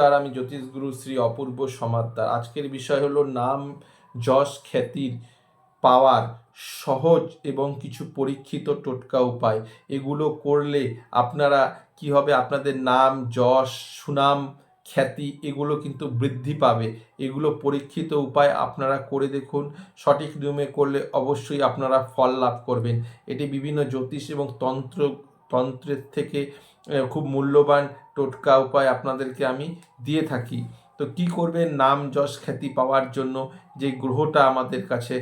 নমস্কার, আমি জ্যোতিষগুরু শ্রী অপূর্ব সমাদ্দার। আজকের বিষয় হলো নাম, যশ, খ্যাতির পাওয়ার সহজ এবং কিছু পরীক্ষিত টোটকা উপায়। এগুলো করলে আপনারা কি হবে? আপনাদের নাম, যশ, সুনাম, খ্যাতি এগুলো কিন্তু বৃদ্ধি পাবে। এগুলো পরীক্ষিত উপায় আপনারা করে দেখুন। সঠিক নিয়মে করলে অবশ্যই আপনারা ফল লাভ করবেন। এটি বিভিন্ন জ্যোতিষ এবং তন্ত্র তন্ত্রের থেকে খুব মূল্যবান টোটকা উপায় আপনাদেরকে আমি দিয়ে থাকি। তো কি করবেন? নাম যশ খ্যাতি পাওয়ার জন্য যে গ্রহটা আমাদের কাছে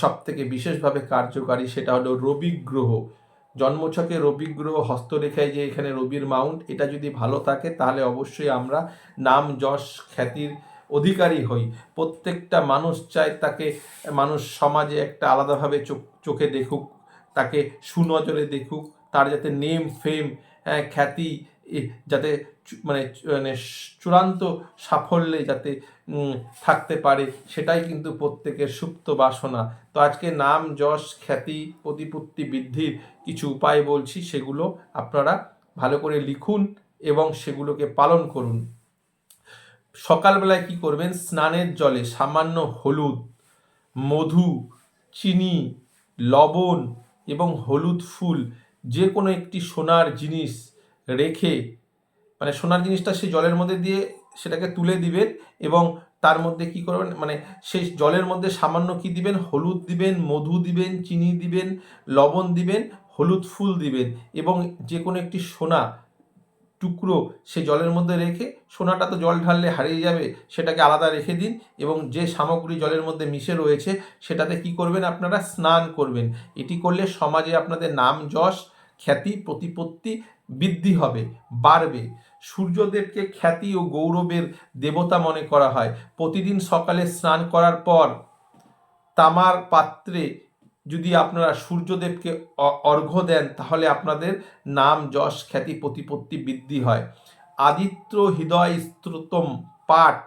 সব থেকে বিশেষভাবে কার্যকারী সেটা হলো রবি গ্রহ। জন্মছকে রবি গ্রহ হস্তরেখায় যে এখানে রবির মাউন্ট, এটা যদি ভালো থাকে তাহলে অবশ্যই আমরা নাম যশ খ্যাতির অধিকারী হই। প্রত্যেকটা মানুষ চায় তাকে, মানুষ সমাজে একটা আলাদাভাবে চোখ, চোখে দেখুক, তাকে সুনজরে দেখুক। তার যাতে নেম ফেম খ্যাতি যাতে মানে মানে চূড়ান্ত সাফল্যে যাতে থাকতে পারে, সেটাই কিন্তু প্রত্যেকের সুপ্ত বাসনা। তো আজকে নাম, যশ, খ্যাতি, প্রতিপত্তি বৃদ্ধির কিছু উপায় বলছি, সেগুলো আপনারা ভালো করে লিখুন এবং সেগুলোকে পালন করুন। সকালবেলায় কি করবেন? স্নানের জলে সামান্য হলুদ, মধু, চিনি, লবণ এবং হলুদ ফুল যে কোনো একটি সোনার জিনিস রেখে মানে সোনার জিনিসটা সেই জলের মধ্যে দিয়ে সেটাকে তুলে দিবেন এবং তার মধ্যে কি করবেন? মানে সেই জলের মধ্যে সামান্য কি দিবেন? হলুদ দিবেন, মধু দিবেন, চিনি দিবেন, লবণ দিবেন, হলুদ ফুল দিবেন এবং যে কোনো একটি সোনা টুকরো সে জলের মধ্যে রেখে, সোনাটা তো জল ঢাললে হারিয়ে যাবে, সেটাকে আলাদা রেখে দিন এবং যে সামগ্রী জলের মধ্যে মিশে রয়েছে, সেটাতে কি করবেন আপনারা? স্নান করবেন। এটি করলে সমাজে আপনাদের নাম যশ খ্যাতি, প্রতিপত্তি বৃদ্ধি হবে, বাড়বে। সূর্যদেবকে খ্যাতি ও গৌরবের দেবতা মনে করা হয়। প্রতিদিন সকালে স্নান করার পর তামার পাত্রে যদি আপনারা সূর্যদেবকে অর্ঘ্য দেন, তাহলে আপনাদের নাম, যশ, খ্যাতি, প্রতিপত্তি বৃদ্ধি হয়। আদিত্য হৃদয় স্ত্রোতম পাঠ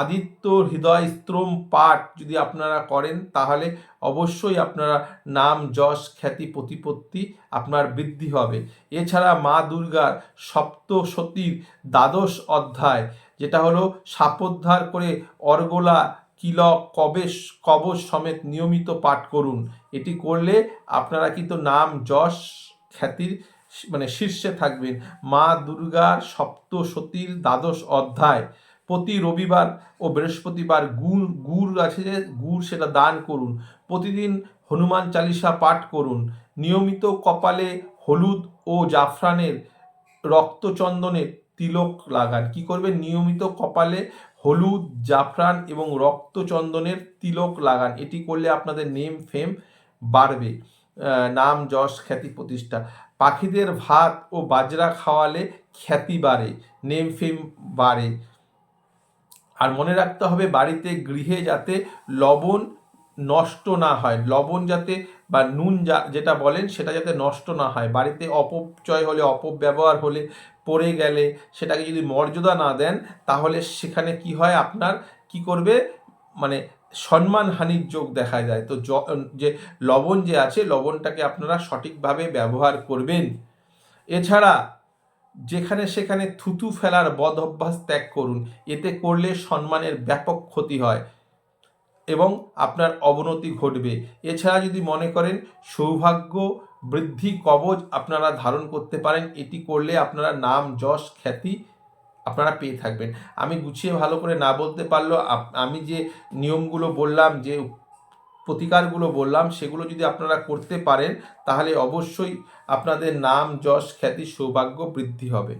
আদিত্য হৃদয় স্ত্রোম পাঠ যদি আপনারা করেন, তাহলে অবশ্যই আপনারা নাম, যশ, খ্যাতি, প্রতিপত্তি আপনার বৃদ্ধি হবে। এছাড়া মা দুর্গার সপ্তসতীর দ্বাদশ অধ্যায়, যেটা হলো সাপোদ্ধার করে অর্গলা, কিলক, কবেশ, কবচ সমেত নিয়মিত পাঠ করুন। এটি করলে আপনারা কিন্তু নাম, যশ, খ্যাতির মানে শীর্ষে থাকবেন। মা দুর্গার সপ্তসতীর দ্বাদশ অধ্যায়। প্রতি রবিবার ও বৃহস্পতিবার গুড় গুড় আছে যে, গুড় সেটা দান করুন। প্রতিদিন হনুমান চালিসা পাঠ করুন। নিয়মিত কপালে হলুদ ও জাফরানের রক্তচন্দনের তিলক লাগান। কি করবে নিয়মিত কপালে হলুদ, জাফরান এবং রক্তচন্দনের তিলক লাগান। এটি করলে আপনাদের নেম, ফেম বাড়বে। নাম, যশ, খ্যাতি প্রতিষ্ঠা। পাখিদের ভাত ও বাজরা খাওয়ালে খ্যাতি বাড়ে, নেম, ফেম বাড়ে। আর মনে রাখতে হবে বাড়িতে গৃহে যাতে লবণ নষ্ট না হয়, লবণ যাতে বা নুন যা, যেটা বলেন সেটা যাতে নষ্ট না হয়। বাড়িতে অপচয় হলে, অপব্যবহার হলে, পড়ে গেলে সেটাকে যদি মর্যাদা না দেন, তাহলে সেখানে কি হয়? আপনার কি করবে? মানে সম্মানহানির যোগ দেখা যায়। তো যে লবণ যে আছে, লবণটাকে আপনারা সঠিকভাবে ব্যবহার করবেন। এছাড়া যেখানে সেখানে থুতু ফেলার বদ অভ্যাস ত্যাগ করুন। এতে করলে সম্মানের ব্যাপক ক্ষতি হয় এবং আপনার অবনতি ঘটবে। এছাড়া যদি মনে করেন সৌভাগ্য বৃদ্ধি কবচ আপনারা ধারণ করতে পারেন, এটি করলে আপনারা নাম, যশ, খ্যাতি আপনারা পেয়ে থাকবেন। আমি গুছিয়ে ভালো করে না বলতে পারলেও আমি যে নিয়মগুলো বললাম যে প্রতিকারগুলো বললাম, সেগুলো যদি আপনারা করতে পারেন, তাহলে অবশ্যই আপনাদের নাম, যশ, খ্যাতি, সৌভাগ্য বৃদ্ধি হবে।